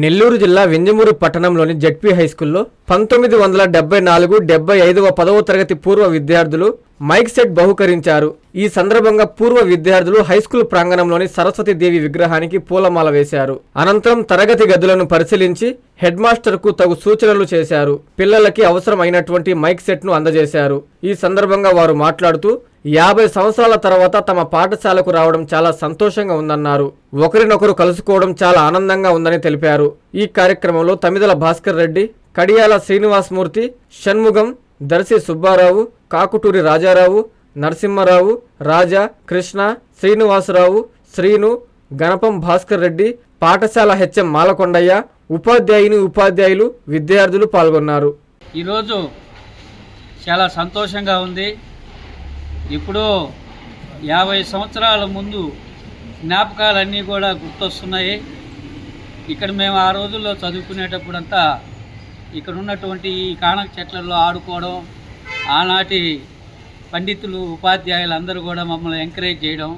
నెల్లూరు జిల్లా వింజమూరు పట్టణంలోని జడ్పీ హైస్కూల్లో పంతొమ్మిది వందల డెబ్బై నాలుగు డెబ్బై ఐదవ పదవ తరగతి పూర్వ విద్యార్థులు మైక్ సెట్ బహుకరించారు. ఈ సందర్భంగా పూర్వ విద్యార్థులు హైస్కూల్ ప్రాంగణంలోని సరస్వతి దేవి విగ్రహానికి పూలమాల వేశారు. అనంతరం తరగతి గదులను పరిశీలించి హెడ్ మాస్టర్కు తగు సూచనలు చేశారు. పిల్లలకి అవసరమైనటువంటి మైక్ సెట్ను అందజేశారు. ఈ సందర్భంగా వారు మాట్లాడుతూ యాభై సంవత్సరాల తర్వాత తమ పాఠశాలకు రావడం చాలా సంతోషంగా ఉందన్నారు. ఒకరినొకరు కలుసుకోవడం చాలా ఆనందంగా ఉందని తెలిపారు. ఈ కార్యక్రమంలో తమిదల భాస్కర్ రెడ్డి కడియాల శ్రీనివాసమూర్తి షణ్ముగం దర్శి సుబ్బారావు కాకుటూరి రాజారావు నరసింహారావు రాజా కృష్ణ శ్రీనివాసరావు శ్రీను గణపం భాస్కర్ రెడ్డి పాఠశాల హెచ్ఎం మాలకొండయ్య ఉపాధ్యాయుని ఉపాధ్యాయులు విద్యార్థులు పాల్గొన్నారు. ఈరోజు చాలా సంతోషంగా ఉంది. ఇప్పుడు యాభై సంవత్సరాల ముందు జ్ఞాపకాలన్నీ కూడా గుర్తొస్తున్నాయి. ఇక్కడ మేము ఆ రోజుల్లో చదువుకునేటప్పుడంతా ఇక్కడ ఉన్నటువంటి ఈ కాణక చెట్లలో ఆడుకోవడం ఆనాటి పండితులు ఉపాధ్యాయులు అందరూ కూడా మమ్మల్ని ఎంకరేజ్ చేయడం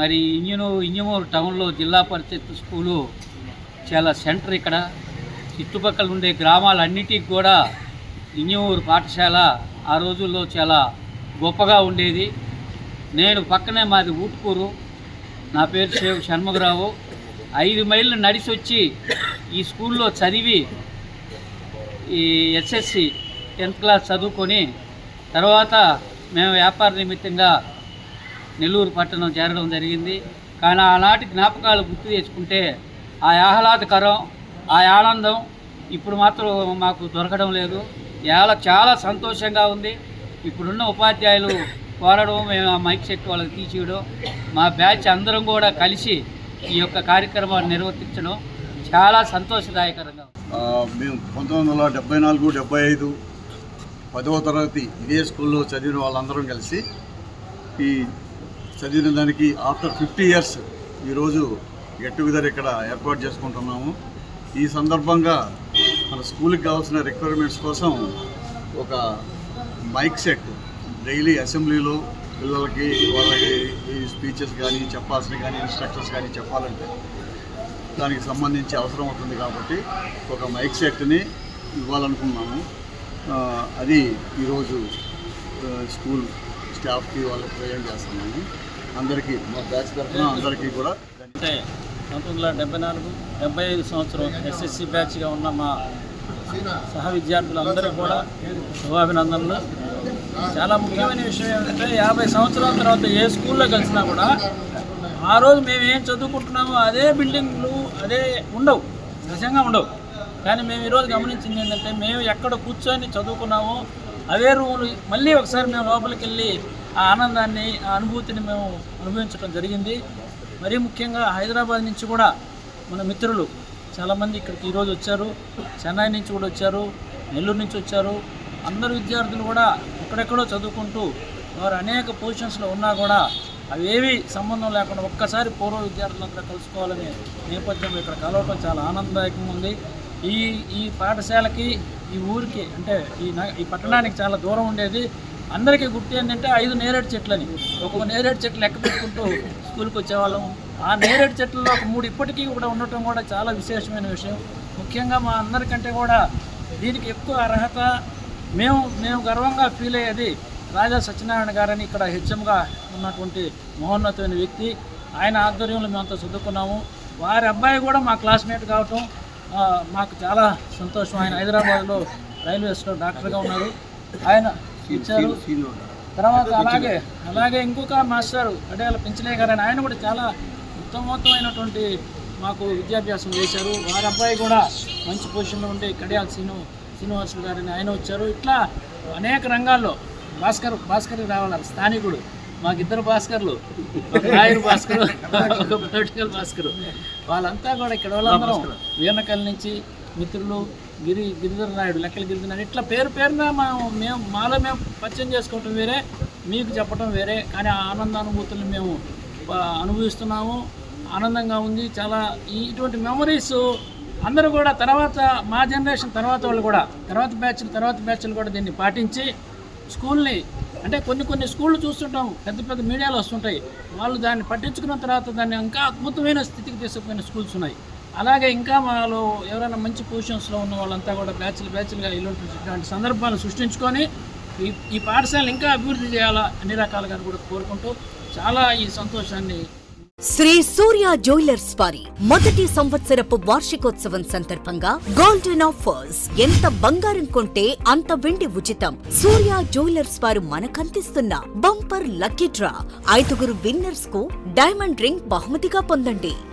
మరి ఇంజనూ ఇంజమూరు టౌన్లో జిల్లా పరిషత్ స్కూలు చాలా సెంటర్ ఇక్కడ. చుట్టుపక్కల ఉండే గ్రామాలన్నిటికి కూడా ఇంజమూరు పాఠశాల ఆ రోజుల్లో చాలా గొప్పగా ఉండేది. నేను పక్కనే మాది ఊట్కూరు. నా పేరు శివ షణ్ముఖరావు ఐదు మైళ్ళు నడిచి వచ్చి ఈ స్కూల్లో చదివి ఈ ఎస్ఎస్సి టెన్త్ క్లాస్ చదువుకొని తర్వాత మేము వ్యాపార నిమిత్తంగా నెల్లూరు పట్టణం చేరడం జరిగింది. కానీ ఆనాటి జ్ఞాపకాలు గుర్తు తెచ్చుకుంటే ఆ ఆహ్లాదకరం ఆ ఆనందం ఇప్పుడు మాత్రం మాకు దొరకడం లేదు. ఇవాళ చాలా సంతోషంగా ఉంది. ఇప్పుడున్న ఉపాధ్యాయులు కోరడం మేము ఆ మైక్ సెట్ వాళ్ళకి తీసేయడం మా బ్యాచ్ అందరం కూడా కలిసి ఈ యొక్క కార్యక్రమాన్ని నిర్వర్తించడం చాలా సంతోషదాయకరంగా మేము పంతొమ్మిది వందల డెబ్బై నాలుగు డెబ్బై ఐదు పదవ తరగతి ఇదే స్కూల్లో చదివిన వాళ్ళందరం కలిసి ఈ చదివిన దానికి ఆఫ్టర్ ఫిఫ్టీ ఇయర్స్ ఈరోజు గెట్ టుగెదర్ ఇక్కడ ఏర్పాటు చేసుకుంటున్నాము. ఈ సందర్భంగా మన స్కూల్కి కావాల్సిన రిక్వైర్మెంట్స్ కోసం ఒక మైక్ సెట్. డైలీ అసెంబ్లీలో పిల్లలకి వాళ్ళకి ఈ స్పీచెస్ కానీ చెప్పాల్సిన కానీ ఇన్స్ట్రక్షన్స్ కానీ చెప్పాలంటే దానికి సంబంధించి అవసరం అవుతుంది కాబట్టి ఒక మైక్ సెట్ని ఇవ్వాలనుకున్నాము. అది ఈరోజు స్కూల్ స్టాఫ్కి వాళ్ళకి ప్రయోజనం చేస్తున్నాము. అందరికీ మా బ్యాచ్ తరఫున అందరికీ కూడా అంటే పంతొమ్మిది వందల డెబ్బై నాలుగు డెబ్బై ఐదు సంవత్సరం ఎస్ఎస్సి బ్యాచ్గా ఉన్న మా సహ విద్యార్థులందరూ కూడా శుభాభినందనలు. చాలా ముఖ్యమైన విషయం ఏంటంటే యాభై సంవత్సరాల తర్వాత ఏ స్కూల్లో కలిసినా కూడా ఆ రోజు మేము ఏం చదువుకుంటున్నామో అదే బిల్డింగ్లు అదే ఉండవు నిజంగా ఉండవు. కానీ మేము ఈరోజు గమనించింది ఏంటంటే మేము ఎక్కడ కూర్చొని చదువుకున్నామో అవే రూములు మళ్ళీ ఒకసారి మేము లోపలికి వెళ్ళి ఆ ఆనందాన్ని ఆ అనుభూతిని మేము అనుభవించడం జరిగింది. మరీ ముఖ్యంగా హైదరాబాద్ నుంచి కూడా మన మిత్రులు చాలామంది ఇక్కడికి ఈరోజు వచ్చారు చెన్నై నుంచి కూడా వచ్చారు నెల్లూరు నుంచి వచ్చారు. అందరు విద్యార్థులు కూడా ఎక్కడెక్కడో చదువుకుంటూ వారు అనేక పొజిషన్స్లో ఉన్నా కూడా అవేవి సంబంధం లేకుండా ఒక్కసారి పూర్వ విద్యార్థులంతా కలుసుకోవాలనే నేపథ్యంలో ఇక్కడ కలవటం చాలా ఆనందదాయకంగా ఉంది. ఈ ఈ పాఠశాలకి ఈ ఊరికి అంటే ఈ ఈ పట్టణానికి చాలా దూరం ఉండేది. అందరికీ గుర్తు ఏంటంటే ఐదు నేరేడు చెట్లని ఒక్కొక్క నేరేడు చెట్లు లెక్క పెట్టుకుంటూ స్కూల్కి వచ్చేవాళ్ళం. ఆ నేరేడు చెట్లలో ఒక మూడు ఇప్పటికీ కూడా ఉండటం కూడా చాలా విశేషమైన విషయం. ముఖ్యంగా మా అందరికంటే కూడా దీనికి ఎక్కువ అర్హత మేము మేము గర్వంగా ఫీల్ అయ్యేది రాజా సత్యనారాయణ గారని ఇక్కడ హెచ్ఎంగా ఉన్నటువంటి మహోన్నతమైన వ్యక్తి. ఆయన ఆధ్వర్యంలో మేమంతా చదువుకున్నాము వారి అబ్బాయి కూడా మా క్లాస్మేట్ కావటం మాకు చాలా సంతోషం. ఆయన హైదరాబాద్లో రైల్వేస్లో డాక్టర్గా ఉన్నారు ఆయన ఇచ్చారు. తర్వాత అలాగే అలాగే ఇంకొక మాస్టర్ అడేల పెంచలే గారు ఆయన కూడా చాలా ఉత్తమోత్తమైనటువంటి మాకు విద్యాభ్యాసం చేశారు. వారి అబ్బాయి కూడా మంచి పొజిషన్లో ఉండి కడియాల్ శ్రీను శ్రీనివాసులు గారని ఆయన వచ్చారు. ఇట్లా అనేక రంగాల్లో భాస్కర్ భాస్కర్ రావాలి స్థానికుడు. మాకిద్దరు భాస్కర్లు రాయరు భాస్కర్ ఒక పొలిటికల్ భాస్కర్. వాళ్ళంతా కూడా ఇక్కడ వాళ్ళందరం వీర్నకల్ నుంచి మిత్రులు గిరి గిరిధర నాయుడు లెక్కల గిరిధర నాయుడు. ఇట్లా పేరు పేరున మేము మేము మాలో మేము పరిచయం చేసుకోవటం వేరే మీకు చెప్పడం వేరే కానీ ఆ ఆనందానుభూతులను మేము అనుభవిస్తున్నాము. ఆనందంగా ఉంది. చాలా ఈ ఇటువంటి మెమరీస్ అందరూ కూడా తర్వాత మా జనరేషన్ తర్వాత వాళ్ళు కూడా తర్వాత బ్యాచ్లు తర్వాత బ్యాచ్లు కూడా దీన్ని పాటించి స్కూల్ని అంటే కొన్ని కొన్ని స్కూళ్ళు చూస్తుంటాం. పెద్ద పెద్ద మీడియాలు వస్తుంటాయి. వాళ్ళు దాన్ని పట్టించుకున్న తర్వాత దాన్ని ఇంకా అద్భుతమైన స్థితికి తీసుకుపోయిన స్కూల్స్ ఉన్నాయి. అలాగే ఇంకా మాలో ఎవరైనా మంచి పొజిషన్స్లో ఉన్న వాళ్ళంతా కూడా బ్యాచ్లు బ్యాచ్లుగా ఇలాంటి సందర్భాలను సృష్టించుకొని ఈ ఈ పాఠశాలను ఇంకా అభివృద్ధి చేయాలా అన్ని రకాలుగా కూడా కోరుకుంటూ చాలా ఈ సంతోషాన్ని శ్రీ సూర్య జ్యువెలర్స్ వారి మొదటి సంవత్సరపు వార్షికోత్సవం సందర్భంగా గోల్డెన్ ఆఫర్స్ ఎంత బంగారం కొంటే అంత వెండి ఉచితం. సూర్య జ్యువెలర్స్ వారు మనకందిస్తున్న బంపర్ లక్కీ డ్రా. ఐదుగురు విన్నర్స్కు డైమండ్ రింగ్ బహుమతిగా పొందండి.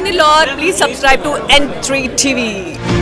Hi Nilor, please subscribe to N3 TV.